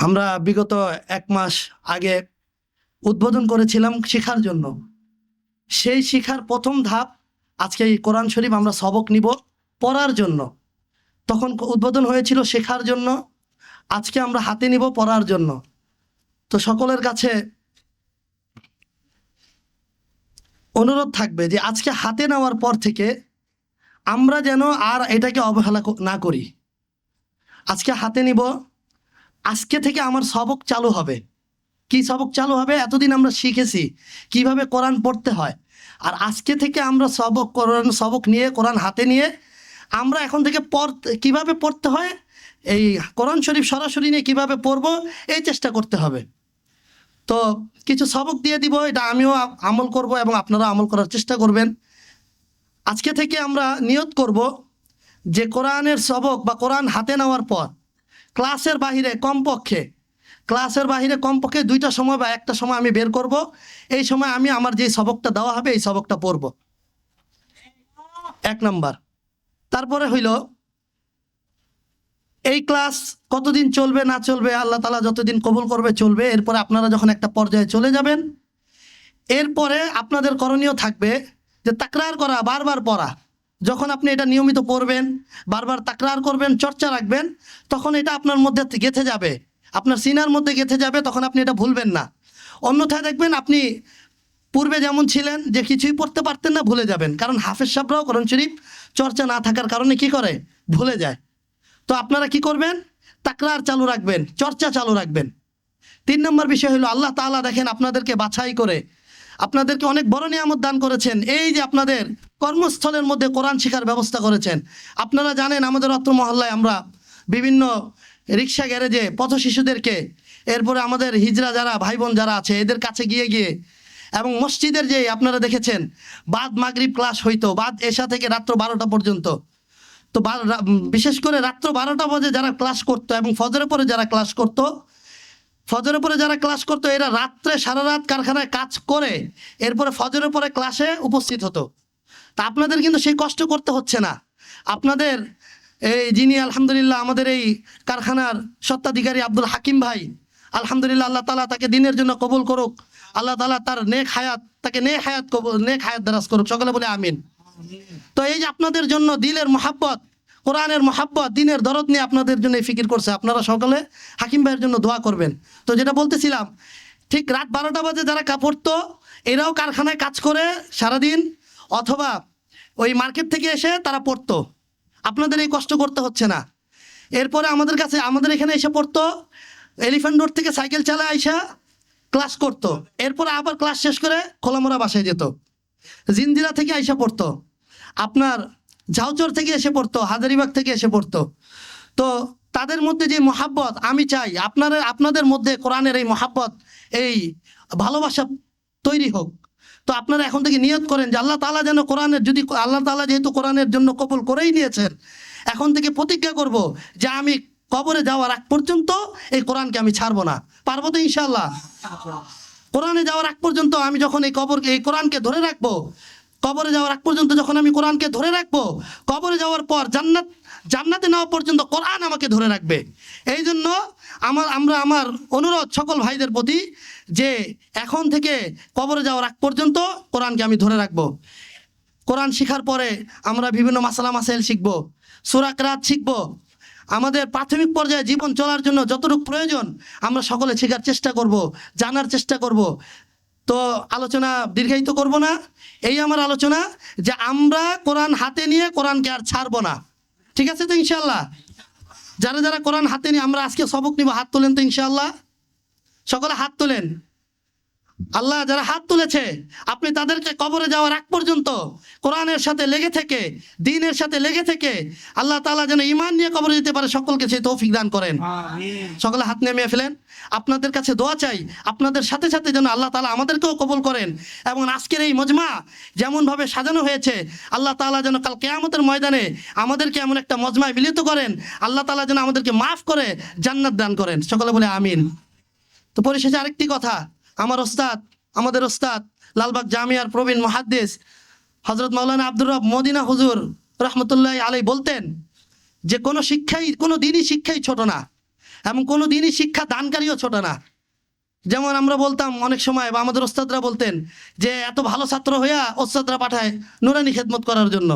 আমরা বিগত এক মাস আগে উদ্বোধন করেছিলাম শিখার জন্য। সেই শিখার প্রথম ধাপ আজকে এই কোরআন শরীফ আমরা সবক নিব পড়ার জন্য। তখন উদ্বোধন হয়েছিল শেখার জন্য। আজকে আমরা হাতে নিব পড়ার জন্য। তো সকলের কাছে অনুরোধ থাকবে যে আজকে হাতে নেওয়ার পর থেকে আমরা যেন আর এটাকে অবহেলা না করি। আজকে হাতে নিব আজকে থেকে আমার সবক চালু হবে। কি সবক চালু হবে? এতদিন আমরা শিখেছি কীভাবে কোরআন পড়তে হয়। আর আজকে থেকে আমরা সবক কোরআন, সবক নিয়ে, কোরআন হাতে নিয়ে আমরা এখন থেকে পড়তে কীভাবে পড়তে হয়? এই কোরআন শরীফ সরাসরি নিয়ে কীভাবে পড়ব? এই চেষ্টা করতে হবে। তো কিছু সবক দিয়ে দিব, এটা আমিও আমল করব এবং আপনারা আমল করার চেষ্টা করবেন। আজকে থেকে আমরা নিয়ত করব যে কোরআনের সবক বা কোরআন হাতে নেওয়ার পর ক্লাসের বাহিরে কমপক্ষে, ক্লাসের বাহিরে কমপক্ষে দুইটা সময় বা একটা সময় আমি বের করব, এই সময় আমি আমার যে সবকটা দেওয়া হবে, এই সবকটা পড়ব। এক নাম্বার। তারপরে হইল, এই ক্লাস কতদিন চলবে, না চলবে, আল্লাহ তালা যতদিন কবুল করবে চলবে, এরপরে আপনারা যখন একটা পর্যায়ে চলে যাবেন, এরপরে আপনাদের করণীয় থাকবে যে তাকরার করা, বারবার পড়া। যখন আপনি এটা নিয়মিত পড়বেন, বারবার তাকরার করবেন, চর্চা রাখবেন, তখন এটা আপনার মধ্যে গেঁথে যাবে। আপনার সিনার মধ্যে গেঁথে যাবে, তখন আপনি এটা ভুলবেন না। অন্যথায় দেখবেন আপনি পূর্বে যেমন ছিলেন, যে কিছুই পড়তে পারতেন না, ভুলে যাবেন। কারণ হাফেজ সাহরাও কোরআন শরীফ চর্চা না থাকার কারণে কি করে? ভুলে যায়। তো আপনারা কি করবেন? তাকরার চালু রাখবেন, চর্চা চালু রাখবেন। তিন নম্বর বিষয় হলো, আল্লাহ তাআলা দেখেন আপনাদেরকে বাছাই করে আপনাদেরকে অনেক বড় নিয়ামত দান করেছেন। এই যে আপনাদের কর্মস্থলের মধ্যে কোরআন শেখার ব্যবস্থা করেছেন। আপনারা জানেন আমাদের অত্র মহল্লায় আমরা বিভিন্ন রিক্সা গ্যারেজে পথ শিশুদেরকে, এরপরে আমাদের হিজরা যারা ভাই বোন যারা আছে, এদের কাছে গিয়ে গিয়ে এবং মসজিদের যে আপনারা দেখেছেন, বাদ মাগরিব ক্লাস হইতো, বাদ এশা থেকে রাত্র বারোটা পর্যন্ত। তো বিশেষ করে রাত্র বারোটা বাজে যারা ক্লাস করতো এবং ফজরের পরে যারা ক্লাস করতো ফজরের পরে যারা ক্লাস করতো, এরা রাত্রে সারা রাত কারখানায় কাজ করে, এরপরে ফজরের পরে ক্লাসে উপস্থিত হতো। তা আপনাদের কিন্তু সেই কষ্ট করতে হচ্ছে না। আপনাদের এই যিনি আলহামদুলিল্লাহ আমাদের এই কারখানার সত্ত্বাধিকারী আব্দুল হাকিম ভাই, আলহামদুলিল্লাহ আল্লাহ তালা তাকে দিনের জন্য কবুল করুক, আল্লাহ তালা তার নেক হায়াত, তাকে নেক হায়াত কবুল, নেক হায়াত দারাজ করুক, সকলে বলে আমিন। তো এই যে আপনাদের জন্য দিলের মহাব্বত কোরআনের মহাব্বত, দিনের দরদ নিয়ে আপনাদের জন্য এই ফিকির করছে। আপনারা সকলে হাকিম ভাইয়ের জন্য দোয়া করবেন। তো যেটা বলতেছিলাম, ঠিক রাত বারোটা বাজে যারা কাপড় তো, এরাও কারখানায় কাজ করে সারাদিন, অথবা ওই মার্কেট থেকে এসে তারা পড়তো। আপনাদের এই কষ্ট করতে হচ্ছে না। এরপরে আমাদের কাছে, আমাদের এখানে এসে পড়তো, এলিফ্যান্ট রোড থেকে সাইকেল চালায় আইসা ক্লাস করতো। এরপরে আবার ক্লাস শেষ করে খোলামোড়া বাসায় যেত। জিন্দিরা থেকে আইসা পড়তো। আপনার ঝাউচর থেকে এসে পড়তো, হাজারিবাগ থেকে এসে পড়তো। তো তাদের মধ্যে যে মহাব্বত, আমি চাই আপনারা, আপনাদের মধ্যে কোরআনের এই মহাব্বত, এই ভালোবাসা তৈরি হোক। তো আপনারা এখন থেকে নিয়ত করেন যে আল্লাহ তালা যেন কোরআনের যদি, আল্লাহ তাআলা যেহেতু কোরআনের জন্য কবুল করেই নিয়েছেন, এখন থেকে প্রতিজ্ঞা করব যে আমি কবরে যাওয়ার আগ পর্যন্ত এই কোরআনকে আমি ছাড়বো না। পারব তো ইনশাল্লাহ কোরআনে যাওয়ার আগ পর্যন্ত আমি যখন এই কবর এই কোরআনকে ধরে রাখব কবরে যাওয়ার আগ পর্যন্ত যখন আমি কোরআনকে ধরে রাখব, কবরে যাওয়ার পর জান্নাত, জান্নাতে নেওয়া পর্যন্ত কোরআন আমাকে ধরে রাখবে। এই জন্য আমার, আমরা, আমার অনুরোধ সকল ভাইদের প্রতি যে এখন থেকে কবরে যাওয়ার আগ পর্যন্ত কোরআনকে আমি ধরে রাখব। কোরআন শেখার পরে আমরা বিভিন্ন মাসালা মাসাইল শিখব সুরাক রাত শিখব। আমাদের প্রাথমিক পর্যায়ে জীবন চলার জন্য যতটুকু প্রয়োজন আমরা সকলে শেখার চেষ্টা করব, জানার চেষ্টা করব। তো আলোচনা দীর্ঘায়িত করব না। এই আমার আলোচনা যে আমরা কোরআন হাতে নিয়ে কোরআনকে আর ছাড়বো না। ঠিক আছে তো ইনশাল্লাহ যারা যারা কোরআন হাতে নিয়ে, আমরা আজকে সবক নিব, হাত তোলেন তো ইনশাল্লাহ সকলে হাত তোলেন। আল্লাহ যারা হাত তুলেছে আপনি তাদেরকে কবরে যাওয়ার আগ পর্যন্ত কোরআনের সাথে লেগে থেকে দিনের সাথে লেগে থেকে আল্লাহ তালা যেন ইমান নিয়ে কবরে যেতে পারে সকলকে সেই তৌফিক দান করেন। সকলে হাত নেমে ফেলেন। আপনাদের কাছে দোয়া চাই আপনাদের সাথে সাথে যেন আল্লাহ তালা আমাদেরকেও কবল করেন। এবং আজকের এই মজমা যেমনভাবে সাজানো হয়েছে আল্লাহ তাআলা যেন কাল কেয়ামতের ময়দানে আমাদেরকে এমন একটা মজমায় মিলিত করেন আল্লাহ তালা যেন আমাদেরকে মাফ করে জান্নাত দান করেন। সকলে বলে আমিন। তো পরিশেষে আরেকটি কথা আমার ওস্তাদ, আমাদের ওস্তাদ, লালবাগ জামিয়ার প্রবীণ মহাদ্দেশ হজরত মাওলানা আব্দুর রব মদিনা হুজুর রহমতুল্লাহ আলাই বলতেন যে, কোনো শিক্ষাই, কোনো দিনই শিক্ষাই ছোট না এবং কোনো দিনই শিক্ষা দানকারীও ছোট না। যেমন আমরা বলতাম অনেক সময় বা আমাদের ওস্তাদরা বলতেন যে, এত ভালো ছাত্র হইয়া ওস্তাদরা পাঠায় নুরানি খেদমত করার জন্য।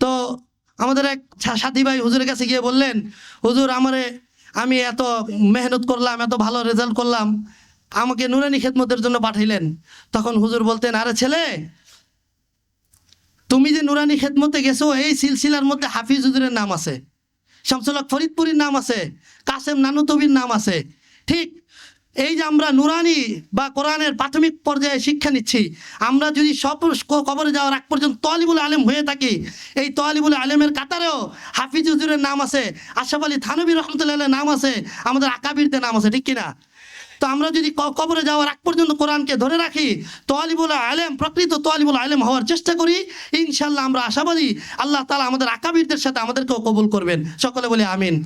তো আমাদের এক সাথী ভাই হুজুরের কাছে গিয়ে বললেন, হুজুর, আমারে আমি এত মেহনত করলাম, এত ভালো রেজাল্ট করলাম আমাকে নুরানি খেদমতের জন্য পাঠাইলেন। তখন হুজুর বলতেন, আরে ছেলে, তুমি যে নুরানি খেদমতে গেছো, এই সিলসিলার মধ্যে হাফিজ হুজুরের নাম আছে। শামসুল হক ফরিদপুরীর নাম আছে। কাসেম নানুতবির নাম আছে। ঠিক এই যে আমরা নুরানি বা কোরআনের প্রাথমিক পর্যায়ে শিক্ষা নিচ্ছি, আমরা যদি সব কবরে যাওয়ার আগ পর্যন্ত তলিবুল আলেম হয়ে থাকি, এই তলিবুল আলেমের কাতারেও হাফিজ হুজুরের নাম আছে, আশরাফ আলী থানবী রহমতুল্লাহ নাম আছে, আমাদের আকাবিরদের নাম আছে, ঠিক কিনা? তো আমরা যদি কবরে যাওয়ার এক পর্যন্ত কোরআনকে ধরে রাখি তোয়ালিবুল আলেম, প্রকৃত তোয়ালিবুল আলেম হওয়ার চেষ্টা করি ইনশাল্লাহ আমরা আশাবাদী আল্লাহ তালা আমাদের আকাবিরদের সাথে আমাদেরকেও কবুল করবেন। সকলে বলে আমিন।